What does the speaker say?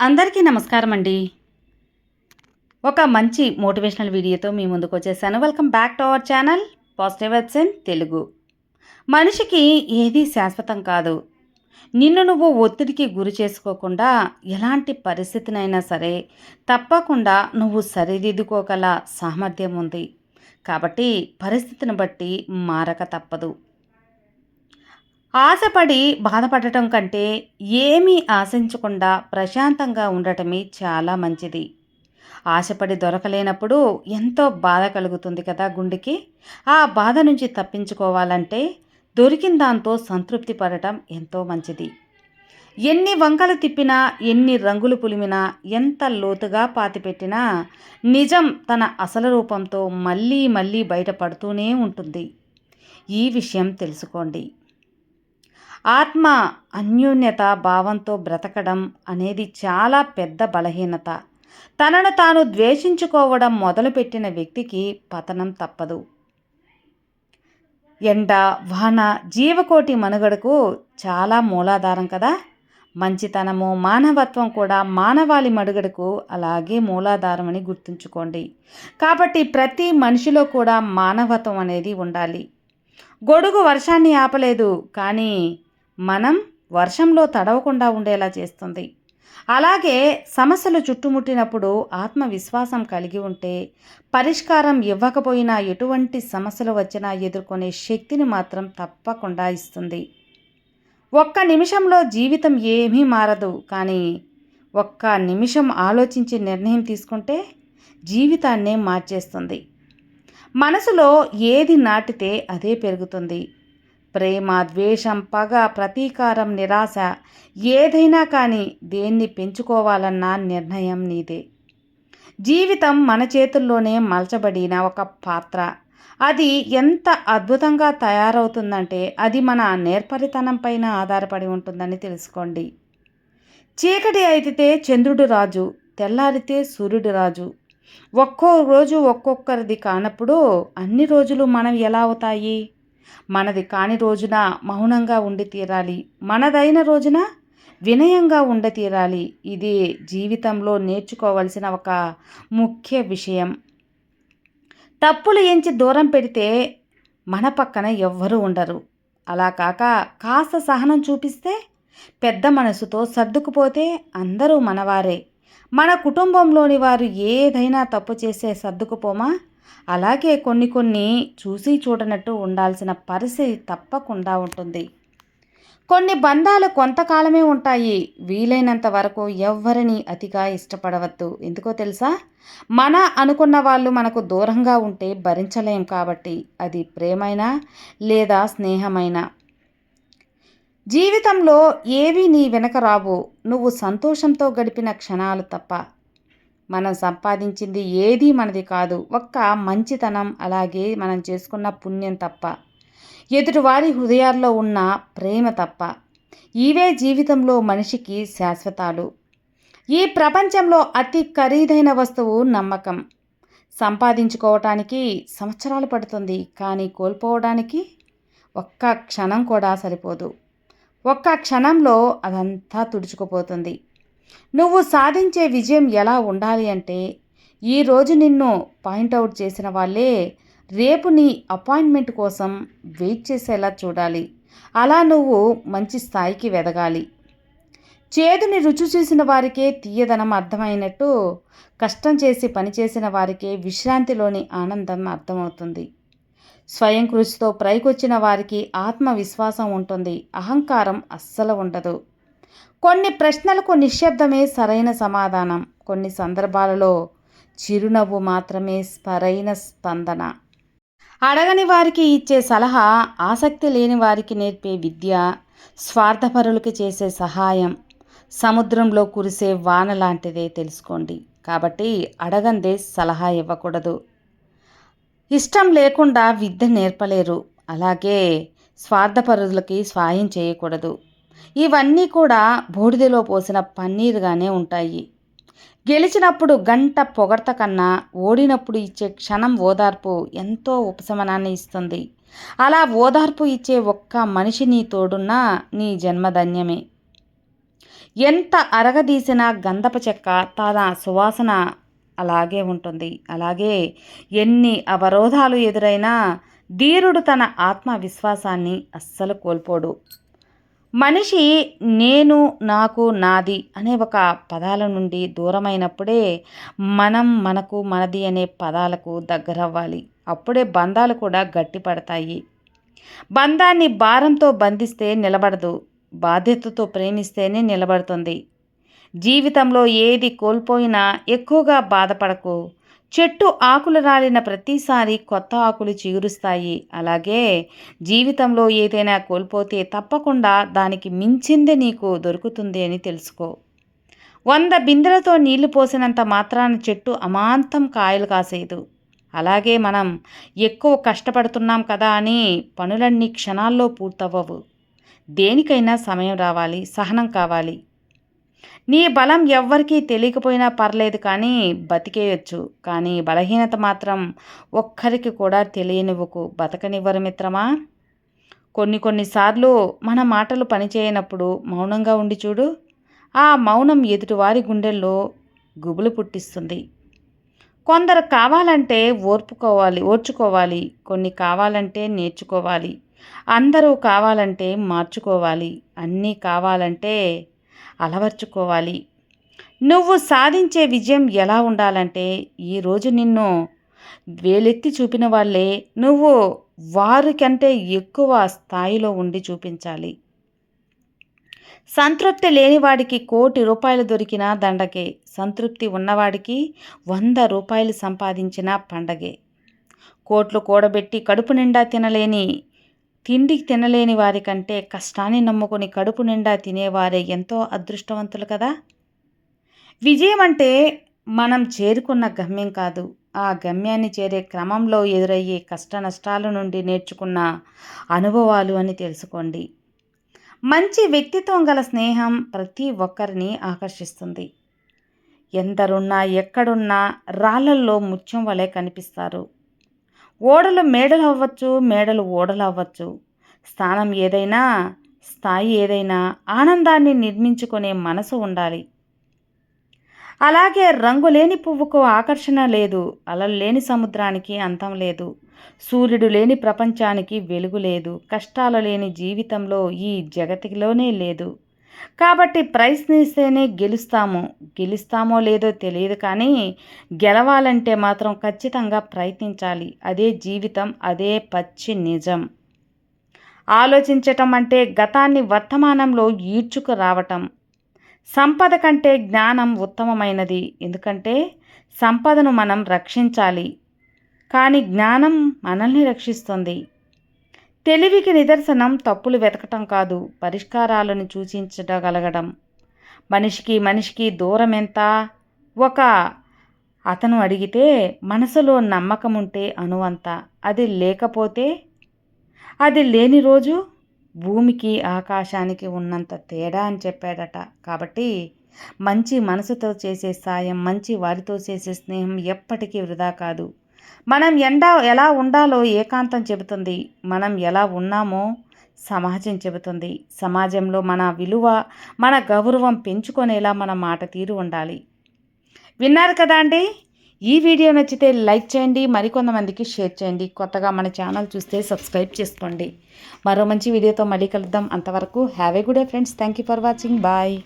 అందరికీ నమస్కారం అండి ఒక మంచి మోటివేషనల్ వీడియోతో మీ ముందుకు వచ్చేసాను welcome back to our channel positive వెబ్సైన్ Telugu. మనిషికి ఏదీ శాశ్వతం కాదు. నిన్ను నువ్వు ఒత్తిడికి గురి చేసుకోకుండా ఎలాంటి పరిస్థితినైనా సరే తప్పకుండా నువ్వు సరిదిద్దుకోగల సామర్థ్యం ఉంది. కాబట్టి పరిస్థితిని బట్టి మారక తప్పదు. ఆశపడి బాధపడటం కంటే ఏమీ ఆశించకుండా ప్రశాంతంగా ఉండటమే చాలా మంచిది. ఆశపడి దొరకలేనప్పుడు ఎంతో బాధ కలుగుతుంది కదా గుండెకి. ఆ బాధ నుంచి తప్పించుకోవాలంటే దొరికిన దాంతో సంతృప్తి పడటం ఎంతో మంచిది. ఎన్ని వంకలు తిప్పినా ఎన్ని రంగులు పులిమినా ఎంత లోతుగా పాతిపెట్టినా నిజం తన అసలు రూపంతో మళ్ళీ మళ్ళీ బయటపడుతూనే ఉంటుంది. ఈ విషయం తెలుసుకోండి. ఆత్మ అన్యోన్యత భావంతో బ్రతకడం అనేది చాలా పెద్ద బలహీనత. తనను తాను ద్వేషించుకోవడం మొదలుపెట్టిన వ్యక్తికి పతనం తప్పదు. ఎండ వాన జీవకోటి మనుగడకు చాలా మూలాధారం కదా? మంచితనము మానవత్వం కూడా మానవాళి మనుగడకు అలాగే మూలాధారం అని గుర్తుంచుకోండి. కాబట్టి ప్రతి మనిషిలో కూడా మానవత్వం అనేది ఉండాలి. గొడుగు వర్షాన్ని ఆపలేదు కానీ మనం వర్షంలో తడవకుండా ఉండేలా చేస్తుంది. అలాగే సమస్యలు చుట్టుముట్టినప్పుడు ఆత్మవిశ్వాసం కలిగి ఉంటే పరిష్కారం ఇవ్వకపోయినా ఎటువంటి సమస్యలు వచ్చినా ఎదుర్కొనే శక్తిని మాత్రం తప్పకుండా ఇస్తుంది. ఒక్క నిమిషంలో జీవితం ఏమీ మారదు కానీ ఒక్క నిమిషం ఆలోచించి నిర్ణయం తీసుకుంటే జీవితాన్నే మార్చేస్తుంది. మనసులో ఏది నాటితే అదే పెరుగుతుంది. ప్రేమ ద్వేషం పగ ప్రతీకారం నిరాశ ఏదైనా కానీ దేన్ని పెంచుకోవాలన్న నిర్ణయం నీదే. జీవితం మన చేతుల్లోనే మలచబడిన ఒక పాత్ర. అది ఎంత అద్భుతంగా తయారవుతుందంటే అది మన నేర్పరితనం పైన ఆధారపడి ఉంటుందని తెలుసుకోండి. చీకటి అయితే చంద్రుడు రాజు తెల్లారితే సూర్యుడు రాజు. ఒక్కో రోజు ఒక్కొక్కరిది కానప్పుడు అన్ని రోజులు మనం ఎలా అవుతాయి? మనది కాని రోజున మౌనంగా ఉండి తీరాలి. మనదైన రోజున వినయంగా ఉండ తీరాలి. ఇది జీవితంలో నేర్చుకోవలసిన ఒక ముఖ్య విషయం. తప్పులు ఎంచి దూరం పెడితే మన పక్కన ఎవ్వరూ ఉండరు. అలా కాక కాస్త సహనం చూపిస్తే పెద్ద మనసుతో సర్దుకుపోతే అందరూ మనవారే. మన కుటుంబంలోని వారు ఏదైనా తప్పు చేసే సర్దుకుపోమా? అలాగే కొన్ని కొన్ని చూసి చూడనట్టు ఉండాల్సిన పరిస్థితి తప్పకుండా ఉంటుంది. కొన్ని బంధాలు కొంతకాలమే ఉంటాయి. వీలైనంత వరకు ఎవ్వరిని అతిగా ఇష్టపడవద్దు. ఎందుకో తెలుసా? మన అనుకున్న వాళ్ళు మనకు దూరంగా ఉంటే భరించలేం కాబట్టి. అది ప్రేమైనా లేదా స్నేహమైనా? జీవితంలో ఏవి నీ వెనక రావు. నువ్వు సంతోషంతో గడిపిన క్షణాలు తప్ప. మనం సంపాదించింది ఏదీ మనది కాదు. ఒక్క మంచితనం అలాగే మనం చేసుకున్న పుణ్యం తప్ప. ఎదుటివారి హృదయాల్లో ఉన్న ప్రేమ తప్ప. ఇవే జీవితంలో మనిషికి శాశ్వతాలు. ఈ ప్రపంచంలో అతి ఖరీదైన వస్తువు నమ్మకం. సంపాదించుకోవటానికి సంవత్సరాలు పడుతుంది కానీ కోల్పోవడానికి ఒక్క క్షణం కూడా సరిపోదు. ఒక్క క్షణంలో అదంతా తుడుచుకుపోతుంది. నువ్వు సాధించే విజయం ఎలా ఉండాలి అంటే ఈరోజు నిన్ను పాయింట్అవుట్ చేసిన వాళ్ళే రేపు నీ అపాయింట్మెంట్ కోసం వెయిట్ చేసేలా చూడాలి. అలా నువ్వు మంచి స్థాయికి వెదగాలి. చేదుని రుచి చూసిన వారికే తీయదనం అర్థమైనట్టు కష్టం చేసి పనిచేసిన వారికే విశ్రాంతిలోని ఆనందం అర్థమవుతుంది. స్వయం కృషితో పైకొచ్చిన వారికి ఆత్మవిశ్వాసం ఉంటుంది. అహంకారం అస్సలు ఉండదు. కొన్ని ప్రశ్నలకు నిశ్శబ్దమే సరైన సమాధానం. కొన్ని సందర్భాలలో చిరునవ్వు మాత్రమే సరైన స్పందన. అడగని వారికి ఇచ్చే సలహా ఆసక్తి లేని వారికి నేర్పే విద్య స్వార్థపరులకి చేసే సహాయం సముద్రంలో కురిసే వాన లాంటిదే తెలుసుకోండి. కాబట్టి అడగందే సలహా ఇవ్వకూడదు. ఇష్టం లేకుండా విద్య నేర్పలేరు. అలాగే స్వార్థపరులకి సహాయం చేయకూడదు. ఇవన్నీ కూడా బూడిదలో పోసిన పన్నీరుగానే ఉంటాయి. గెలిచినప్పుడు గంట పొగడ్త కన్నా ఓడినప్పుడు ఇచ్చే క్షణం ఓదార్పు ఎంతో ఉపశమనాన్ని ఇస్తుంది. అలా ఓదార్పు ఇచ్చే ఒక్క మనిషి నీ తోడున్నా నీ జన్మధన్యమే. ఎంత అరగదీసిన గంధపు చెక్క తన సువాసన అలాగే ఉంటుంది. అలాగే ఎన్ని అవరోధాలు ఎదురైనా ధీరుడు తన ఆత్మవిశ్వాసాన్ని అస్సలు కోల్పోడు. మనిషి నేను నాకు నాది అనే ఒక పదాల నుండి దూరమైనప్పుడే మనం మనకు మనది అనే పదాలకు దగ్గరవ్వాలి. అప్పుడే బంధాలు కూడా గట్టిపడతాయి. బంధాన్ని భారంతో బంధిస్తే నిలబడదు. బాధ్యతతో ప్రేమిస్తేనే నిలబడుతుంది. జీవితంలో ఏది కోల్పోయినా ఎక్కువగా బాధపడకు. చెట్టు ఆకులు రాలిన ప్రతిసారి కొత్త ఆకులు చిగురుస్తాయి. అలాగే జీవితంలో ఏదైనా కోల్పోతే తప్పకుండా దానికి మించింది నీకు దొరుకుతుంది అని తెలుసుకో. వంద బిందెలతో నీళ్ళు పోసినంత మాత్రాన చెట్టు అమాంతం కాయలు కాసేదు. అలాగే మనం ఎక్కువ కష్టపడుతున్నాం కదా అని పనులన్నీ క్షణాల్లో పూర్తవ్వవు. దేనికైనా సమయం రావాలి సహనం కావాలి. నీ బలం ఎవ్వరికీ తెలియకపోయినా పర్లేదు కానీ బతికేయచ్చు. కానీ బలహీనత మాత్రం ఒక్కరికి కూడా తెలియనివ్వకు. బతకనివ్వరు మిత్రమా? కొన్ని కొన్నిసార్లు మన మాటలు పనిచేయనప్పుడు మౌనంగా ఉండి చూడు. ఆ మౌనం ఎదుటివారి గుండెల్లో గుబులు పుట్టిస్తుంది. కొందరు కావాలంటే ఓర్పుకోవాలి ఓర్చుకోవాలి. కొన్ని కావాలంటే నేర్చుకోవాలి. అందరూ కావాలంటే మార్చుకోవాలి. అన్నీ కావాలంటే అలవర్చుకోవాలి. నువ్వు సాధించే విజయం ఎలా ఉండాలంటే ఈరోజు నిన్ను వేలెత్తి చూపిన వాళ్ళే నువ్వు వారికంటే ఎక్కువ స్థాయిలో ఉండి చూపించాలి. సంతృప్తి లేనివాడికి కోటి రూపాయలు దొరికిన దండకే. సంతృప్తి ఉన్నవాడికి వంద రూపాయలు సంపాదించిన పండగే. కోట్లు కూడబెట్టి కడుపు నిండా తినలేని తిండి తినలేని వారి కంటే కష్టాన్ని నమ్ముకొని కడుపు నిండా తినేవారే ఎంతో అదృష్టవంతులు కదా? విజయం అంటే మనం చేరుకున్న గమ్యం కాదు. ఆ గమ్యాన్ని చేరే క్రమంలో ఎదురయ్యే కష్ట నష్టాల నుండి నేర్చుకున్న అనుభవాలు అని తెలుసుకోండి. మంచి వ్యక్తిత్వం గల స్నేహం ప్రతి ఒక్కరిని ఆకర్షిస్తుంది. ఎందరున్నా ఎక్కడున్నా రాళ్ళల్లో ముత్యం వలె కనిపిస్తారు. ఓడలు మేడలు అవ్వచ్చు మేడలు ఓడలు అవ్వచ్చు. స్థానం ఏదైనా స్థాయి ఏదైనా ఆనందాన్ని నిర్మించుకునే మనసు ఉండాలి. అలాగే రంగు లేని పువ్వుకు ఆకర్షణ లేదు అలలు లేని సముద్రానికి అంతం లేదు సూర్యుడు లేని ప్రపంచానికి వెలుగు లేదు కష్టాలు లేని జీవితంలో ఈ జగతిలోనే లేదు. కాబట్టి ప్రయత్నిస్తేనే గెలుస్తాము. గెలుస్తామో లేదో తెలియదు కానీ గెలవాలంటే మాత్రం ఖచ్చితంగా ప్రయత్నించాలి. అదే జీవితం అదే పచ్చి నిజం. ఆలోచించటం అంటే గతాన్ని వర్తమానంలో ఈడ్చుకు రావటం. సంపద కంటే జ్ఞానం ఉత్తమమైనది. ఎందుకంటే సంపదను మనం రక్షించాలి. కానీ జ్ఞానం మనల్ని రక్షిస్తుంది. తెలివికి నిదర్శనం తప్పులు వెతకటం కాదు పరిష్కారాలను సూచించగలగడం. మనిషికి మనిషికి దూరం ఎంత ఒక అతను అడిగితే మనసులో నమ్మకం ఉంటే అనువంత. అది లేకపోతే? అది లేని రోజు? భూమికి ఆకాశానికి ఉన్నంత తేడా అని చెప్పాడట. కాబట్టి మంచి మనసుతో చేసే సాయం మంచి వారితో చేసే స్నేహం ఎప్పటికీ వృధా కాదు. మనం ఎండ ఎలా ఉండాలో ఏకాంతం చెబుతుంది. మనం ఎలా ఉన్నామో సమాజం చెబుతుంది. సమాజంలో మన విలువ మన గౌరవం పెంచుకునేలా మన మాట తీరు ఉండాలి. విన్నారు కదా అండి? ఈ వీడియో నచ్చితే లైక్ చేయండి మరికొంతమందికి షేర్ చేయండి. కొత్తగా మన ఛానల్ చూస్తే సబ్స్క్రైబ్ చేసుకోండి. మరో మంచి వీడియోతో మళ్ళీ కలుద్దాం. అంతవరకు have a good day friends. Thank you for watching. Bye.